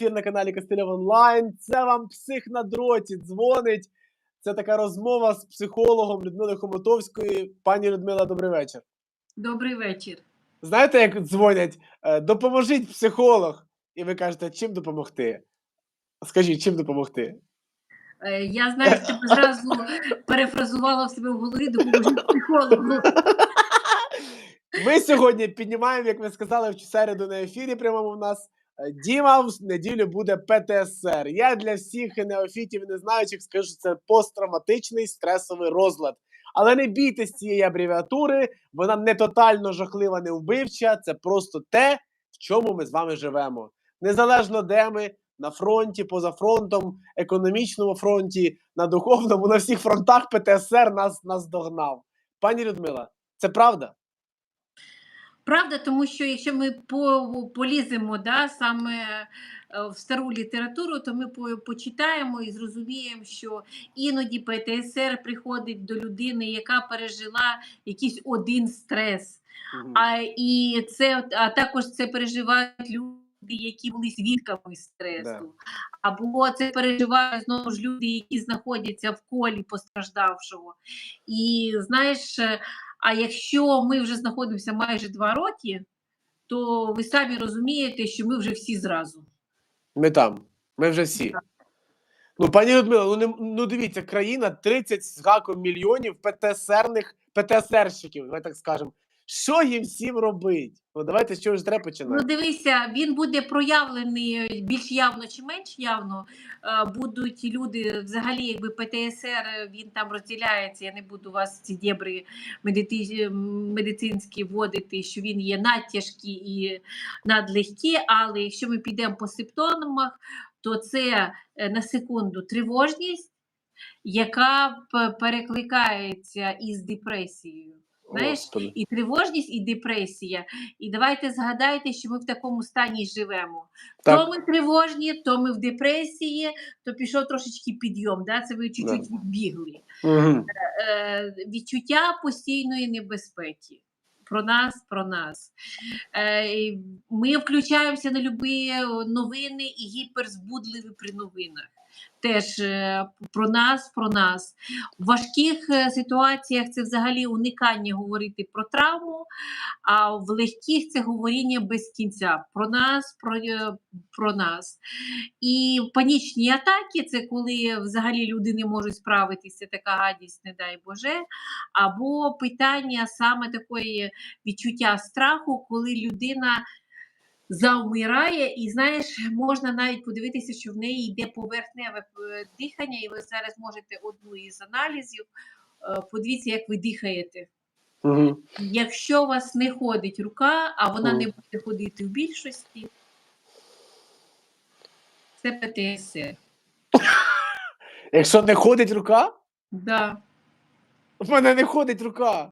ефір на каналі Костильов Онлайн. Це вам псих на дроті дзвонить. Це така розмова з психологом Людмилою Хомотовською. Пані Людмила, добрий вечір. Добрий вечір. Знаєте, як дзвонять? Е, Допоможіть психолог. І ви кажете, чим допомогти? Скажіть, чим допомогти? Е, Я знаю, що ти зразу перефразувала в себе в голові допоможу психологу. Ми сьогодні піднімаємо, як ви сказали, в середу на ефірі прямому в нас. Е, Діма в неділю буде ПТСР. Я для всіх неофітів і незнаючих скажу, що це посттравматичний стресовий розлад. Але не бійтесь цієї абревіатури, вона не тотально жахлива, не вбивча. Це просто те, в чому ми з вами живемо. Незалежно де ми, на фронті, поза фронтом, економічному фронті, на духовному, на всіх фронтах ПТСР нас, нас догнав. Пані Людмила, це правда? Правда, тому що якщо ми поліземо да, саме е, в стару літературу, то ми почитаємо і зрозуміємо, що іноді ПТСР приходить до людини, яка пережила якийсь один стрес. Мгм. А, і це, а також це переживають люди, які були свідками стресу. Да. Або це переживають знову ж люди, які знаходяться в колі постраждавшого. І знаєш, е, а якщо ми вже знаходимося майже два роки, то ви самі розумієте, що ми вже всі зразу. Ми там. Ми вже всі. Ну, пані Людмила, ну, не, ну дивіться, країна 30 з гаком мільйонів ПТСРних, ПТСРщиків, давай так скажемо. Що їм всім робить? Ну давайте з чого ж треба Ну, починати. дивися, він буде проявлений більш явно чи менш явно. Е, Будуть люди, взагалі, якби ПТСР він там розділяється. Я не буду вас ці дєбри медити... медицинські вводити, що він є надтяжкі і надлегкі. Але якщо ми підемо по симптомах, то це е, на секунду тривожність, яка перекликається із депресією. Знаєш, Господи. І тривожність, і депресія. І давайте згадайте, що ми в такому стані живемо. Так. То ми тривожні, то ми в депресії, то пішов трошечки підйом. Да? Це ви чуть-чуть відбігли. Угу. Е, відчуття постійної небезпеки. Про нас, про нас. Е, ми включаємося на любі новини і гіперзбудливі при новинах. Теж е, про нас, про нас. В важких е, ситуаціях це взагалі уникання говорити про травму, а в легких це говоріння без кінця. Про нас, про, е, про нас. І панічні атаки це коли взагалі люди не можуть справитися, така гадість, не дай Боже. Або питання саме такої відчуття страху, коли людина завмирає, і знаєш, можна навіть подивитися, що в неї йде поверхневе е, дихання, і ви зараз можете одну із аналізів. е, Подивіться, як ви дихаєте. Угу. Якщо у вас не ходить рука, а вона не буде ходити в більшості, це ПТСР. Якщо не ходить рука, Да. в мене не ходить рука.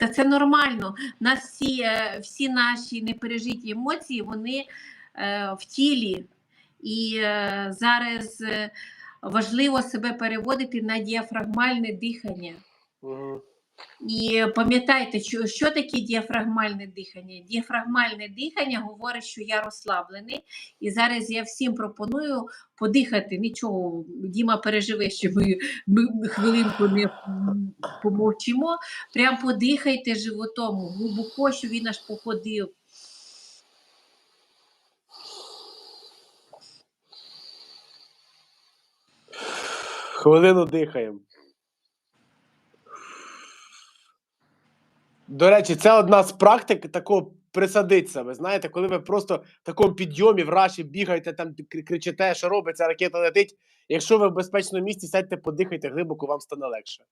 Та це нормально. Нас всі, е, всі наші непережиті емоції, вони е, в тілі. І е, зараз важливо себе переводити на діафрагмальне дихання. Угу. І пам'ятайте, що, таке діафрагмальне дихання? Діафрагмальне дихання говорить, що я розслаблений, і зараз я всім пропоную подихати. Нічого, Діма переживе, що ми, ми хвилинку не помовчимо. Прям подихайте животом глибоко, що він аж походив. Хвилину дихаємо. До речі, це одна з практик такого присадить себе. Знаєте, коли ви просто в такому підйомі в раші бігаєте, там кричите, що робиться, ракета летить. Якщо ви в безпечному місці, сядьте, подихайте глибоко, вам стане легше.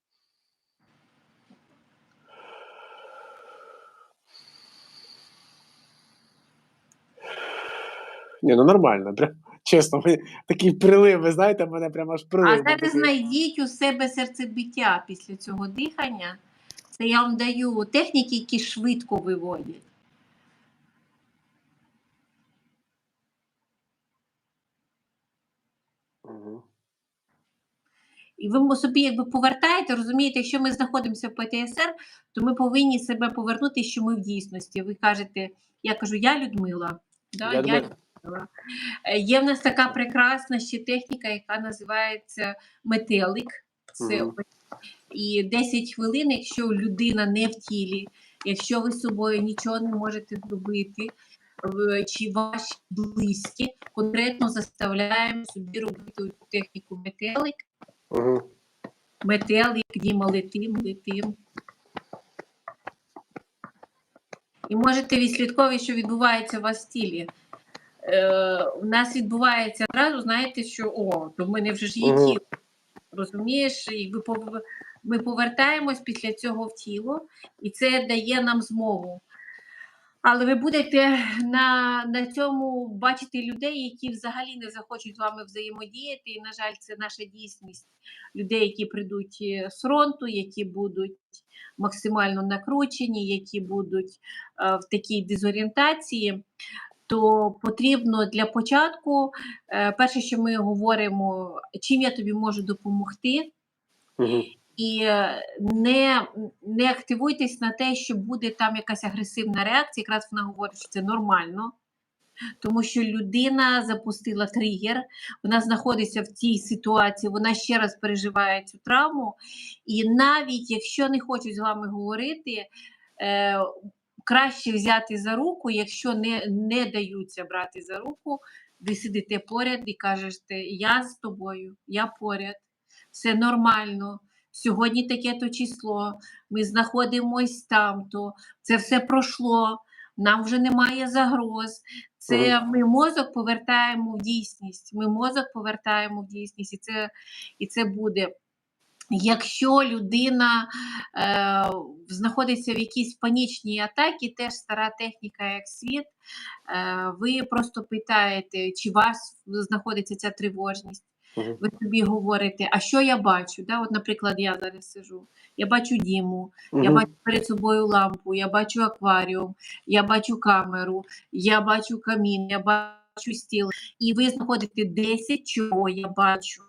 Ні, ну нормально, прям чесно, мені такий прилив, ви знаєте, мене прямо аж прилив. А зараз знайдіть у себе серцебиття після цього дихання. Це я вам даю техніки, які швидко виводять. І ви собі якби повертаєте, розумієте, якщо ми знаходимося в ПТСР, то ми повинні себе повернути, що ми в дійсності. Ви кажете, я кажу, я Людмила. Да, Я поняла. Е, Є в нас така прекрасна ще техніка, яка називається метелик. Це Мгм. І 10 хвилин, якщо людина не в тілі, якщо ви з собою нічого не можете зробити, чи ваші близькі, конкретно заставляємо собі робити техніку метелик. Угу. Метелик, Діма, летим, летим. І можете відслідковувати, що відбувається у вас в тілі. Е, у нас відбувається одразу, знаєте, що о, то в мене вже ж є тіло. Розумієш, і ви ми повертаємось після цього в тіло, і це дає нам змогу. Але ви будете на, на цьому бачити людей, які взагалі не захочуть з вами взаємодіяти. І, на жаль, це наша дійсність. Людей, які прийдуть е, з фронту, які будуть максимально накручені, які будуть е, в такій дезорієнтації. То потрібно для початку, е, перше, що ми говоримо, чим я тобі можу допомогти, Угу. І не, не активуйтесь на те, що буде там якась агресивна реакція. Якраз вона говорить, що це нормально, тому що людина запустила тригер, вона знаходиться в цій ситуації, вона ще раз переживає цю травму. І навіть якщо не хочуть з вами говорити, е, краще взяти за руку, якщо не, не даються брати за руку, ви сидите поряд і кажете, я з тобою, я поряд, все нормально. Сьогодні таке то число, ми знаходимось там-то, це все пройшло, нам вже немає загроз. Це ми мозок повертаємо в дійсність. Ми мозок повертаємо в дійсність, і це, і це буде. Якщо людина е, знаходиться в якійсь панічній атаці, теж стара техніка, як світ, е, ви просто питаєте, чи у вас знаходиться ця тривожність. Ви собі говорите, а що я бачу? Да? От, наприклад, я зараз сижу, я бачу діму, я бачу перед собою лампу, я бачу акваріум, я бачу камеру, я бачу камін, я бачу стіл. І ви знаходите 10, чого я бачу.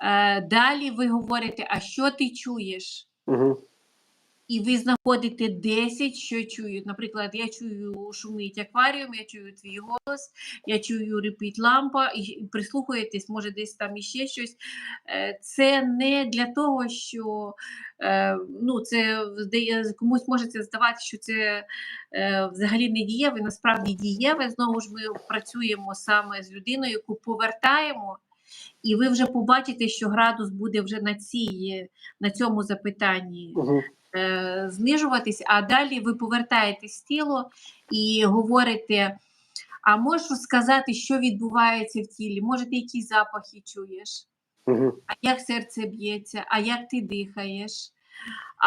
Е, далі ви говорите, а що ти чуєш? Угу. І ви знаходите 10, що чують. Наприклад, я чую шумить акваріум, я чую твій голос, я чую репіт лампа, і прислухаєтесь, може, десь там іще щось. Е, Це не для того, що е, ну, це комусь може це здавати, що це е, взагалі не дієве, насправді дієве. Знову ж ми працюємо саме з людиною, яку повертаємо. І ви вже побачите, що градус буде вже на цій, на цьому запитанні Угу. Е, знижуватись, а далі ви повертаєтесь в тіло і говорите: а можеш сказати, що відбувається в тілі? Може, ти якісь запахи чуєш? Угу. А як серце б'ється, а як ти дихаєш?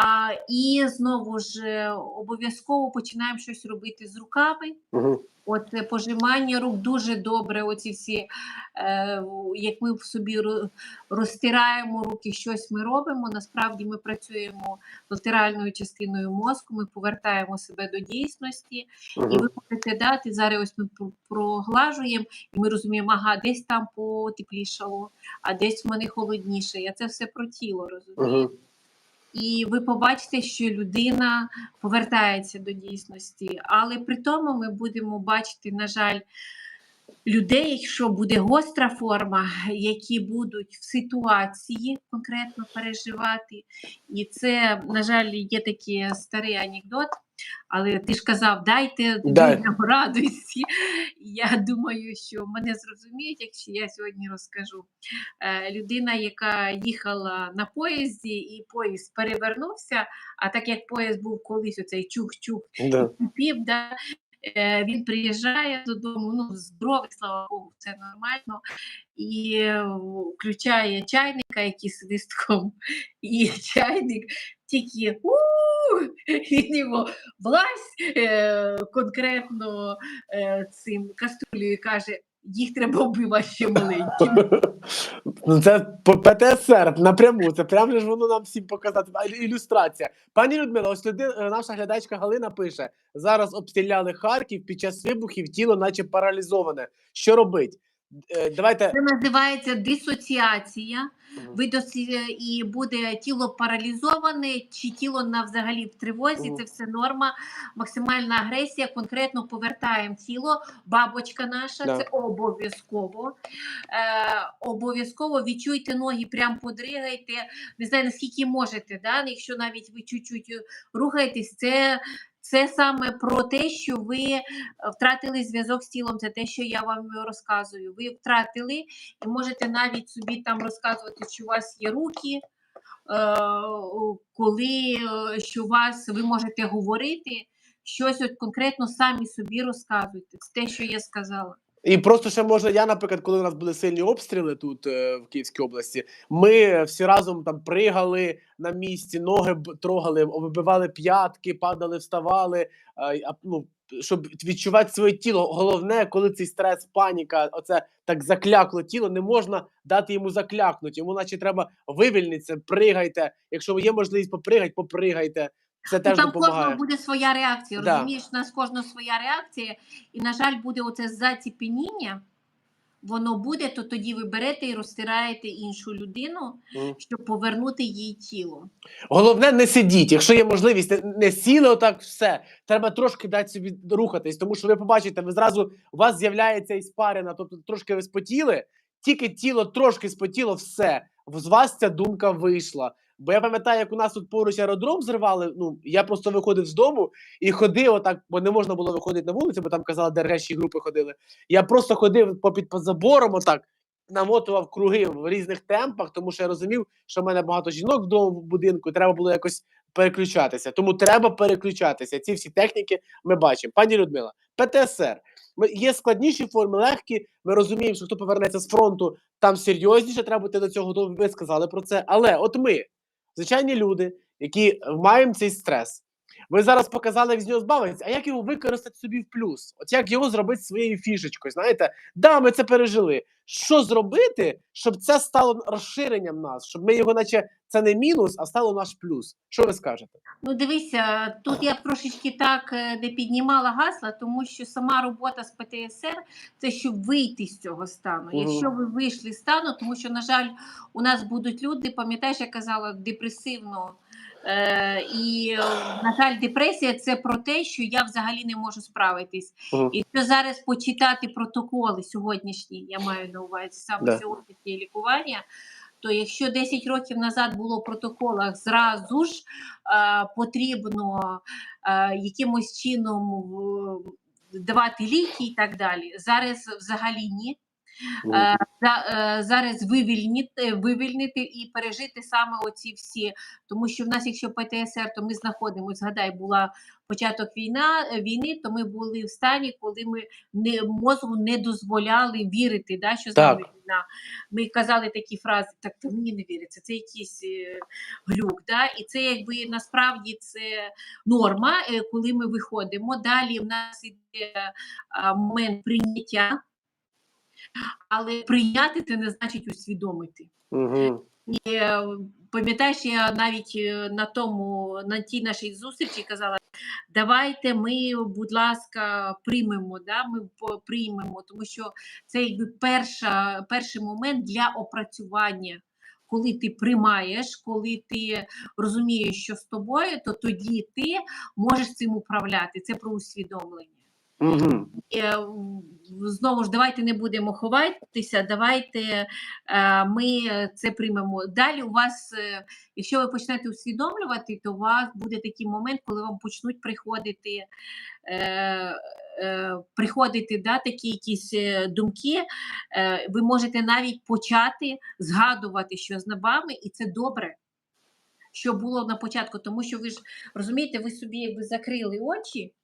А, і знову ж е, обов'язково починаємо щось робити з руками. Угу. От е, пожимання рук дуже добре. Оці всі, е, як ми в собі розтираємо руки, щось ми робимо. Насправді ми працюємо латеральною частиною мозку, ми повертаємо себе до дійсності, і Угу. ви можете дати зараз. Ось ми проглажуємо, і ми розуміємо, ага, десь там потеплішало, а десь в мене холодніше. Я це все про тіло розумію. Угу. І ви побачите, що людина повертається до дійсності. Але при тому ми будемо бачити, на жаль, людей, якщо буде гостра форма, які будуть в ситуації конкретно переживати. І це, на жаль, є такий старий анекдот. Але ти ж казав, дайте Дай. людям радості. Я думаю, що мене зрозуміють, якщо я сьогодні розкажу. Е, людина, яка їхала на поїзді, і поїзд перевернувся. А так як поїзд був колись оцей чух-чух Да. піп, да, е, він приїжджає додому, ну, здоровий, слава Богу, це нормально. І е, включає чайника, який таком, і чайник тільки у він власть е, конкретно е, цим каструлею каже: їх треба вбивати ще маленьким. Ну, це ПТСР напряму. Це прямо ж воно нам всім показати. Ілюстрація. Пані Людмила, ось люди, е, наша глядачка Галина пише: зараз обстріляли Харків під час вибухів тіло, наче паралізоване. Що робить? Е, Давайте Це називається дисоціація. Ви досі і буде тіло паралізоване, чи тіло на взагалі в тривозі. Це все норма. Максимальна агресія. Конкретно повертаємо тіло. Бабочка наша, Да. це обов'язково. Е, обов'язково відчуйте ноги, прям подригайте. Не знаю наскільки можете. Да? Якщо навіть ви чуть-чуть рухаєтесь, це. Це саме про те, що ви е, втратили зв'язок з тілом. Це те, що я вам розказую. Ви втратили і можете навіть собі там розказувати, що у вас є руки, е, коли е, що у вас ви можете говорити щось от конкретно самі собі розказуйте. Це те, що я сказала. І просто ще можна, я, наприклад, коли у нас були сильні обстріли тут е, в Київській області, ми всі разом там пригали на місці, ноги трогали, вибивали п'ятки, падали, вставали. а, ну, щоб відчувати своє тіло. Головне, коли цей стрес, паніка, оце так заклякло тіло, не можна дати йому заклякнути. Йому, наче треба вивільнитися, пригайте. Якщо є можливість попригати, попригайте. Це Ну, теж там допомагає. кожного буде своя реакція. Да. Розумієш, у нас кожного своя реакція, і, на жаль, буде оце заціпеніння. Воно буде, то тоді ви берете і розтираєте іншу людину, Мгм. щоб повернути їй тіло. Головне, не сидіть. Якщо є можливість, не- не сіли отак, все. Треба трошки дати собі рухатись, тому що ви побачите, ви зразу у вас з'являється іспарина, тобто трошки ви спотіли, тільки тіло трошки спотіло, все. З вас ця думка вийшла. Бо я пам'ятаю, як у нас тут поруч аеродром зривали. Ну я просто виходив з дому і ходив отак, бо не можна було виходити на вулицю, бо там казали, ДРГші групи ходили. Я просто ходив по забором, отак намотував круги в різних темпах, тому що я розумів, що в мене багато жінок вдома в будинку, треба було якось переключатися. Тому треба переключатися. Ці всі техніки ми бачимо. Пані Людмила, ПТСР. Є складніші форми, легкі. Ми розуміємо, що хто повернеться з фронту, там серйозніше треба бути до цього готові. Ви сказали про це. Але от ми, звичайні люди, які маємо цей стрес. Ви зараз показали, як з нього збавитися, а як його використати собі в плюс? От як його зробити своєю фішечкою? Знаєте, да, ми це пережили. Що зробити, щоб це стало розширенням нас, щоб ми його, наче це не мінус, а стало наш плюс? Що ви скажете? Ну, дивися, тут я трошечки так е, не піднімала гасла, тому що сама робота з ПТСР це щоб вийти з цього стану. Мгм. Якщо ви вийшли з стану, тому що, на жаль, у нас будуть люди, пам'ятаєш, я казала, депресивно. Е, і, на жаль, депресія це про те, що я взагалі не можу справитись. Мгм. І якщо зараз почитати протоколи сьогоднішні, я маю на увазі саме Да. сьогоднішнє лікування, то якщо 10 років назад було в протоколах зразу ж е, потрібно е, якимось чином в- давати ліки і так далі, зараз взагалі ні. Е, е, зараз вивільнити, вивільнити і пережити саме оці всі. Тому що в нас, якщо ПТСР, то ми знаходимося, згадай, була початок війна, е, війни, то ми були в стані, коли ми не, мозку не дозволяли вірити, да, що з нами війна. Ми казали такі фрази, так то мені не віриться, це якийсь глюк. Да? І це якби насправді це норма, коли ми виходимо. Далі в нас іде момент прийняття. Але прийняти це не значить усвідомити. Угу. І е, пам'ятаєш, я навіть е, на тому, на тій нашій зустрічі казала: давайте ми, будь ласка, приймемо, да? ми приймемо, тому що це якби перша, перший момент для опрацювання. Коли ти приймаєш, коли ти розумієш, що з тобою, то тоді ти можеш цим управляти. Це про усвідомлення. Угу. Знову ж давайте не будемо ховатися, давайте е, ми це приймемо. Далі у вас, е, якщо ви почнете усвідомлювати, то у вас буде такий момент, коли вам почнуть приходити, приходити да, такі якісь думки. Ви можете навіть почати згадувати, що з вами, і це добре. Що було на початку, тому що ви ж розумієте, ви собі якби закрили очі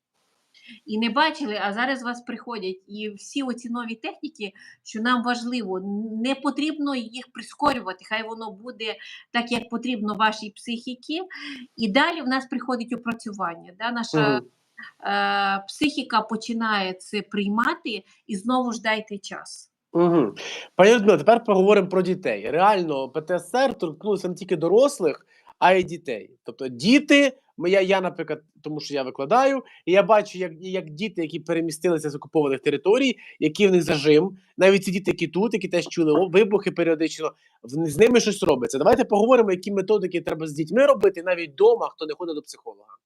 і не бачили, а зараз вас приходять. І всі оці нові техніки, що нам важливо, не потрібно їх прискорювати. Хай воно буде так, як потрібно вашій психіці. І далі в нас приходить опрацювання. Да? Наша е, психіка починає це приймати і знову ж дайте час. Угу. Пані Людмила, тепер поговоримо про дітей. Реально, ПТСР торкнулося не тільки дорослих, а й дітей. Тобто діти Моя я, наприклад, тому що я викладаю, і я бачу, як, як діти, які перемістилися з окупованих територій, який в них зажим, навіть ці діти, які тут, які теж чули вибухи періодично, з ними щось робиться. Давайте поговоримо, які методики треба з дітьми робити, навіть вдома, хто не ходить до психолога.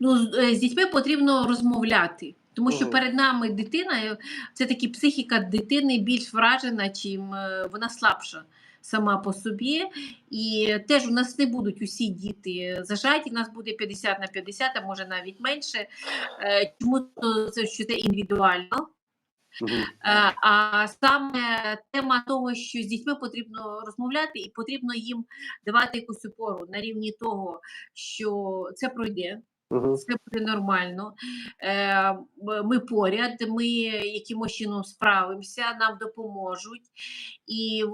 Ну, з, е, дітьми потрібно розмовляти, тому що перед нами дитина, е, це таки психіка дитини більш вражена, чим е, вона слабша сама по собі. І теж у нас не будуть усі діти зажаті, у нас буде 50 на 50, а може навіть менше. Е, Чому це що це індивідуально? Е, А саме тема того, що з дітьми потрібно розмовляти, і потрібно їм давати якусь опору на рівні того, що це пройде, Мгм. все буде нормально. Е, Ми поряд, ми якимось чином справимося, нам допоможуть. І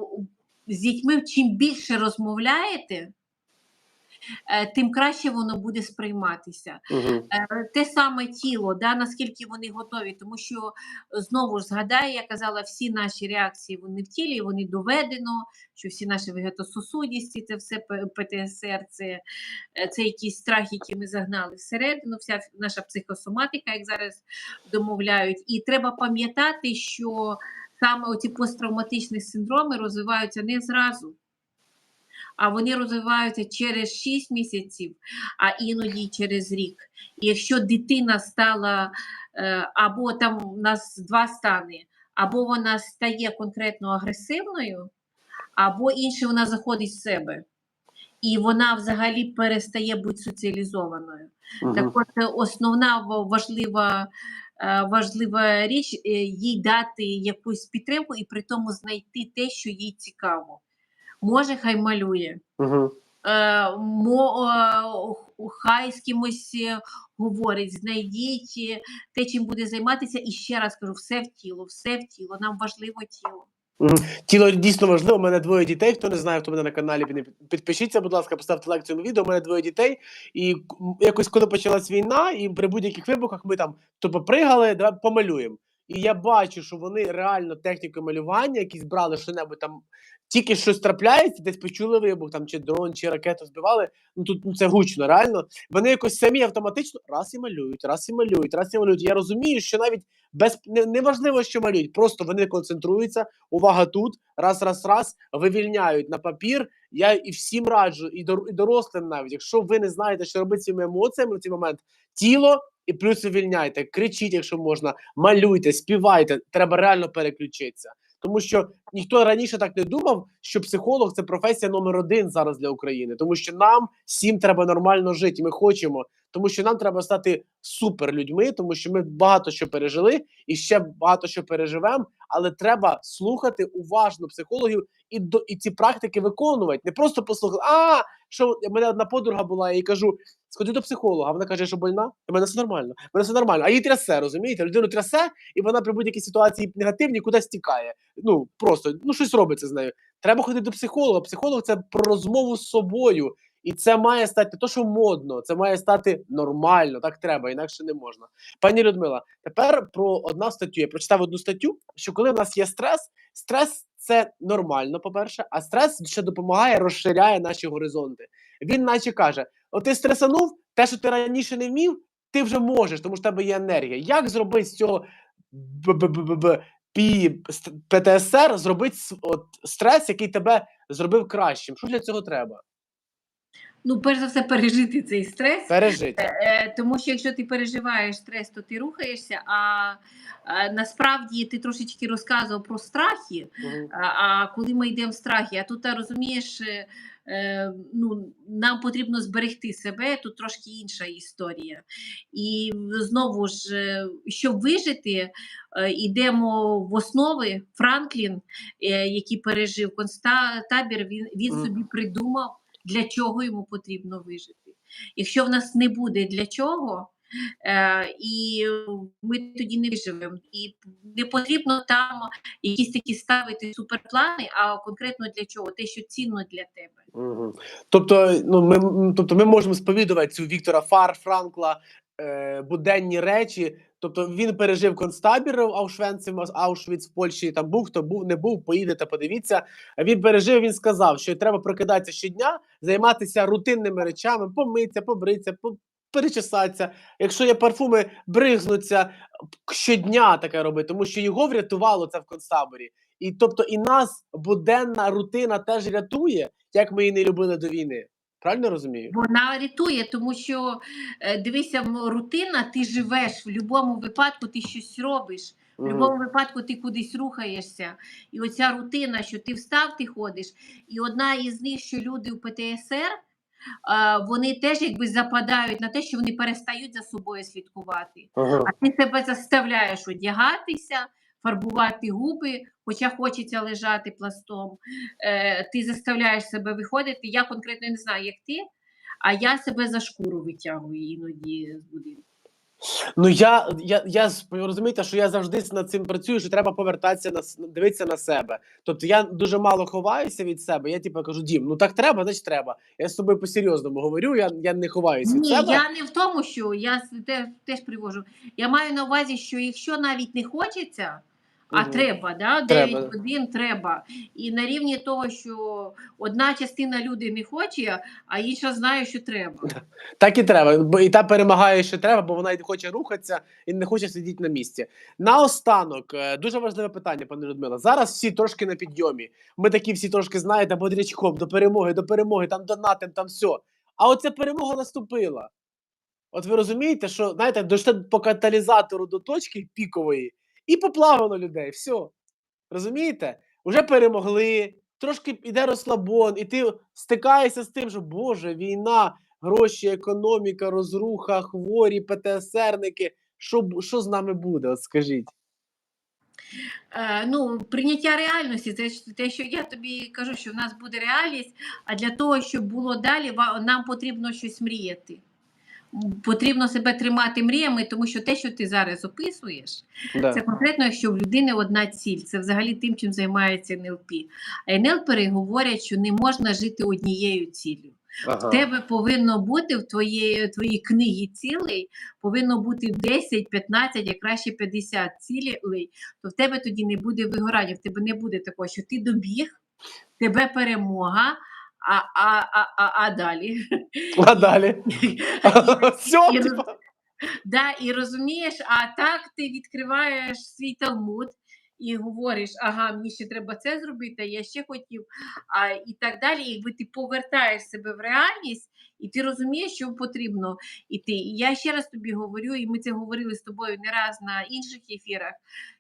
з дітьми чим більше розмовляєте, е, тим краще воно буде сприйматися. Е, Те саме тіло, да, наскільки вони готові, тому що знову ж згадаю, я казала, всі наші реакції вони в тілі, вони доведено, що всі наші вегетососудісті, це все ПТСР, це, е, це якісь страх, які ми загнали всередину, вся наша психосоматика, як зараз домовляють. І треба пам'ятати, що саме оці посттравматичні синдроми розвиваються не зразу. А вони розвиваються через 6 місяців, а іноді через рік. І якщо дитина стала, е, або там у нас два стани, або вона стає конкретно агресивною, або інше вона заходить з себе. І вона взагалі перестає бути соціалізованою. Мгм. Так от е, основна важлива, важлива річ е, їй дати якусь підтримку і при тому знайти те, що їй цікаво. Може, хай малює. Е, е, хай з кимось е, говорить, знайдіть е, те, чим буде займатися. І ще раз кажу, все в тіло, все в тіло. Нам важливо тіло. Тіло дійсно важливо. У мене двоє дітей. Хто не знає, хто мене на каналі, під- підпишіться, будь ласка, поставте лайк цьому відео. У мене двоє дітей. І якось, коли почалась війна, і при будь-яких вибухах ми там то попригали, давай помалюємо. І я бачу, що вони реально техніку малювання, якісь брали що-небудь там, тільки щось трапляється, десь почули вибух, там чи дрон, чи ракету збивали. Ну тут ну, це гучно, реально. Вони якось самі автоматично раз і малюють, раз і малюють, раз і малюють. Я розумію, що навіть без не, неважливо, що малюють, просто вони концентруються, увага тут, раз, раз, раз, вивільняють на папір. Я і всім раджу, і, дор, і дорослим навіть. Якщо ви не знаєте, що робити цими емоціями в цей момент, тіло і плюс вивільняйте, кричіть, якщо можна, малюйте, співайте. Треба реально переключитися. Тому що ніхто раніше так не думав, що психолог це професія номер один зараз для України, тому що нам всім треба нормально жити. Ми хочемо, тому що нам треба стати супер людьми, тому що ми багато що пережили і ще багато що переживемо. Але треба слухати уважно психологів і до і ці практики виконувати. Не просто послухати. А що в мене одна подруга була, я їй кажу: сходи до психолога. Вона каже, що больна. У мене все нормально. У мене все нормально. А їй трясе, розумієте? Людину трясе, і вона при будь-якій ситуації негативній кудись тікає. Ну просто ну щось робиться з нею. Треба ходити до психолога. Психолог це про розмову з собою. І це має стати то, що модно, це має стати нормально, так треба, інакше не можна. Пані Людмила, тепер про одну статтю. Я прочитав одну статтю, що коли в нас є стрес, стрес це нормально, по-перше, а стрес ще допомагає, розширяє наші горизонти. Він наче каже: от ти стресанув, те, що ти раніше не вмів, ти вже можеш, тому що в тебе є енергія. Як зробити з цього ПТСР, зробити от, стрес, який тебе зробив кращим? Що для цього треба? Ну, перш за все, пережити цей стрес. Пережити. Е, Тому що якщо ти переживаєш стрес, то ти рухаєшся. А, насправді ти трошечки розказував про страхи. Мгм. А, коли ми йдемо в страхи, а тут розумієш, е, е, ну, нам потрібно зберегти себе, тут трошки інша історія. І знову ж, е, щоб вижити, е, йдемо в основи. Франклін, е, який пережив концтабір, він, він Мгм. собі придумав, для чого йому потрібно вижити. Якщо в нас не буде для чого, е, і ми тоді не виживемо. І не потрібно там якісь такі ставити суперплани, а конкретно для чого? Те, що цінно для тебе. Угу. Тобто, ну ми тобто, ми можемо сповідувати цю Віктора Фар Франкла е, буденні речі Тобто він пережив концтабір Аушвенцем, Аушвіц в Польщі. Там був, хто був, не був, поїдете, подивіться. Він пережив. Він сказав, що треба прокидатися щодня, займатися рутинними речами, помитися, побритися, по- перечесатися. Якщо є парфуми, бригнуться щодня таке робити, тому що його врятувало це в концтаборі. І тобто, і нас буденна рутина теж рятує, як ми її не любили до війни. Правильно розумію? Вона рятує, тому що е, дивися, рутина, ти живеш в будь-якому випадку, ти щось робиш. В будь-якому випадку ти кудись рухаєшся. І оця рутина, що ти встав, ти ходиш. І одна із них, що люди у ПТСР, вони теж якби западають на те, що вони перестають за собою слідкувати. Ага. А ти себе заставляєш одягатися, фарбувати губи, хоча хочеться лежати пластом. Е, ти заставляєш себе виходити. Я конкретно не знаю, як ти, а я себе за шкуру витягую іноді з будинку. Ну я, я, я розумієте, що я завжди над цим працюю, що треба повертатися на дивитися на себе. Тобто я дуже мало ховаюся від себе. Я типу кажу, дім, ну так треба, значить треба. Я з тобою по-серйозному говорю, я, я не ховаюся від Ні, себе. я не в тому, що я с- те- теж привожу. Я маю на увазі, що якщо навіть не хочеться, а Мгм. треба, да, Треба. 9 годин треба. І на рівні того, що одна частина людей не хоче, а інша знає, що треба. Так і треба. І та перемагає, що треба, бо вона не хоче рухатися і не хоче сидіти на місці. Наостанок, е, дуже важливе питання, пане Людмила. Зараз всі трошки на підйомі. Ми такі всі трошки знаєте, бодрячком до перемоги, до перемоги, там донатим, там все. А оця перемога наступила. От ви розумієте, що знаєте, дошли по каталізатору до точки пікової і поплавало людей. Все. Розумієте? Уже перемогли, трошки йде розслабон, і ти стикаєшся з тим, що Боже, війна, гроші, економіка, розруха, хворі, ПТСРники. Що, що з нами буде? От скажіть. Е, ну, прийняття реальності, це те, що я тобі кажу, що в нас буде реальність, а для того, щоб було далі, нам потрібно щось мріяти. Потрібно себе тримати мріями, тому що те, що ти зараз описуєш, Да. це конкретно, якщо в людини одна ціль, це взагалі тим, чим займається НЛП. А НЛПери говорять, що не можна жити однією ціллю. В тебе повинно бути в твоєї, твоїй книгі цілей, повинно бути 10, 15, а краще 50 цілей, то в тебе тоді не буде вигорання, в тебе не буде такого, що ти добіг, тебе перемога, а, а, а, а, а далі. А далі. Все, і- типа. Да, і розумієш, а так ти відкриваєш свій талмуд і говориш, ага, мені ще треба це зробити, а я ще хотів, а, і так далі. І якби ти повертаєш себе в реальність, і ти розумієш, що потрібно іти. І я ще раз тобі говорю, і ми це говорили з тобою не раз на інших ефірах,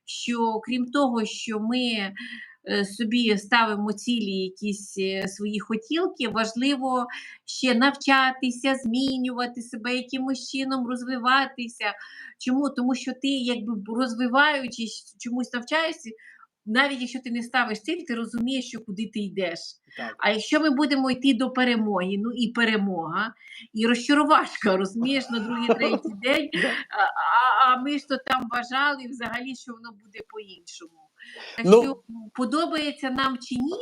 що крім того, що ми собі ставимо цілі, якісь е, свої хотілки, важливо ще навчатися, змінювати себе якимось чином, розвиватися. Чому? Тому що ти, якби розвиваючись, чомусь навчаєшся, навіть якщо ти не ставиш ціль, ти розумієш, що куди ти йдеш. Так. А якщо ми будемо йти до перемоги, ну і перемога, і розчарувашка, розумієш, на другий третій день, а, а ми ж то там вважали взагалі, що воно буде по-іншому. Так Ну- що подобається нам чи ні,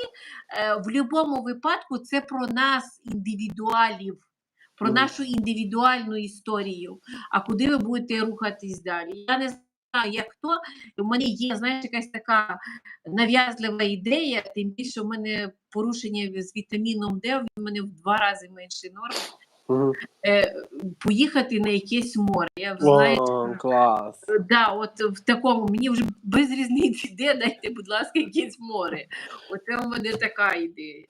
е, в будь-якому випадку це про нас, індивідуалів, про нашу індивідуальну історію. А куди ви будете рухатись далі? Я не знаю, як хто. У мене є, знаєш, якась така нав'язлива ідея, тим більше у мене порушення з вітаміном Д, в мене в два рази менше норми. Е, поїхати на якесь море. Я знаєте, клас. Да, от в такому мені вже без різниці, де дайте, будь ласка, якесь море. Оце у мене така ідея.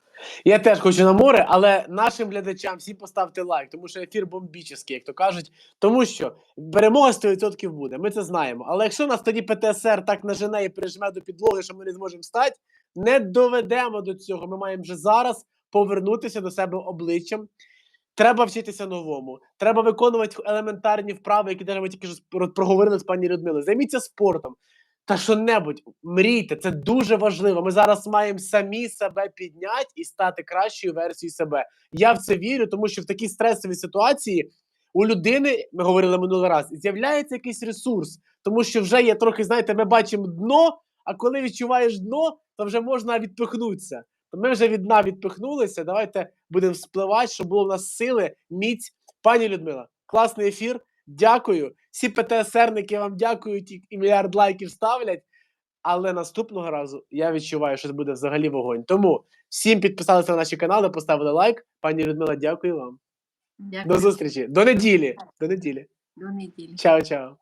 Я теж хочу на море, але нашим глядачам всі поставте лайк, тому що ефір бомбічний, як то кажуть. Тому що перемога 100% буде. Ми це знаємо. Але якщо нас тоді ПТСР так нажене і прижме до підлоги, що ми не зможемо встати, не доведемо до цього. Ми маємо вже зараз повернутися до себе обличчям. Треба вчитися новому. Треба виконувати елементарні вправи, які ми тільки що проговорили з пані Людмилою. Займіться спортом. Та що-небудь, мрійте, це дуже важливо. Ми зараз маємо самі себе підняти і стати кращою версією себе. Я в це вірю, тому що в такій стресовій ситуації у людини, ми говорили минулий раз, з'являється якийсь ресурс, тому що вже є трохи, знаєте, ми бачимо дно, а коли відчуваєш дно, то вже можна відпихнутися. То ми вже від дна відпихнулися. Давайте будемо спливати, щоб було в нас сили, міць. Пані Людмила, класний ефір. Дякую. всі ПТСРники вам дякують і, мільярд лайків ставлять. Але наступного разу я відчуваю, що це буде взагалі вогонь. Тому всім підписалися на наші канали, поставили лайк. Пані Людмила, дякую вам. Дякую. До зустрічі. До неділі. До неділі. До неділі. Чао, чао.